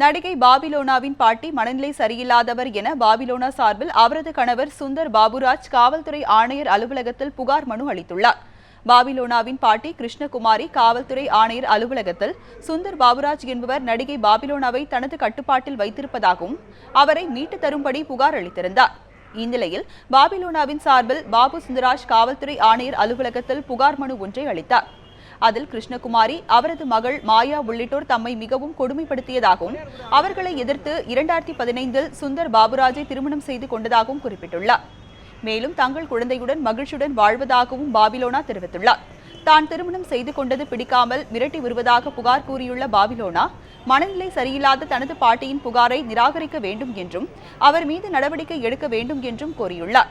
நடிகை பாபிலோனாவின் பாட்டி மனநிலை சரியில்லாதவர் என பாபிலோனா சார்பில் அவரது கணவர் சுந்தர் பாபுராஜ் காவல்துறை ஆணையர் அலுவலகத்தில் புகார் மனு அளித்துள்ளார். பாபிலோனாவின் பாட்டி கிருஷ்ணகுமாரி காவல்துறை ஆணையர் அலுவலகத்தில் சுந்தர் பாபுராஜ் என்பவர் நடிகை பாபிலோனாவை தனது கட்டுப்பாட்டில் வைத்திருப்பதாகவும் அவரை மீட்டு தரும்படி புகார் அளித்திருந்தார். இந்நிலையில் பாபிலோனாவின் சார்பில் பாபு சுந்தராஜ் காவல்துறை ஆணையர் அலுவலகத்தில் புகார் மனு ஒன்றை அளித்தார். அதில் கிருஷ்ணகுமாரி அவரது மகள் மாயா உள்ளிட்டோர் தம்மை மிகவும் கொடுமைப்படுத்தியதாகவும் அவர்களை எதிர்த்து இரண்டாயிரத்தி பதினைந்தில் சுந்தர் பாபுராஜை திருமணம் செய்து கொண்டதாகவும் குறிப்பிட்டுள்ளார். மேலும் தங்கள் குழந்தையுடன் மகிழ்ச்சியுடன் வாழ்வதாகவும் பாபிலோனா தெரிவித்துள்ளார். தான் திருமணம் செய்து கொண்டது பிடிக்காமல் மிரட்டி வருவதாக புகார் கூறியுள்ள பாபிலோனா மனநிலை சரியில்லாத தனது பாட்டியின் புகாரை நிராகரிக்க வேண்டும் என்றும் அவர் மீது நடவடிக்கை எடுக்க வேண்டும் என்றும் கோரியுள்ளார்.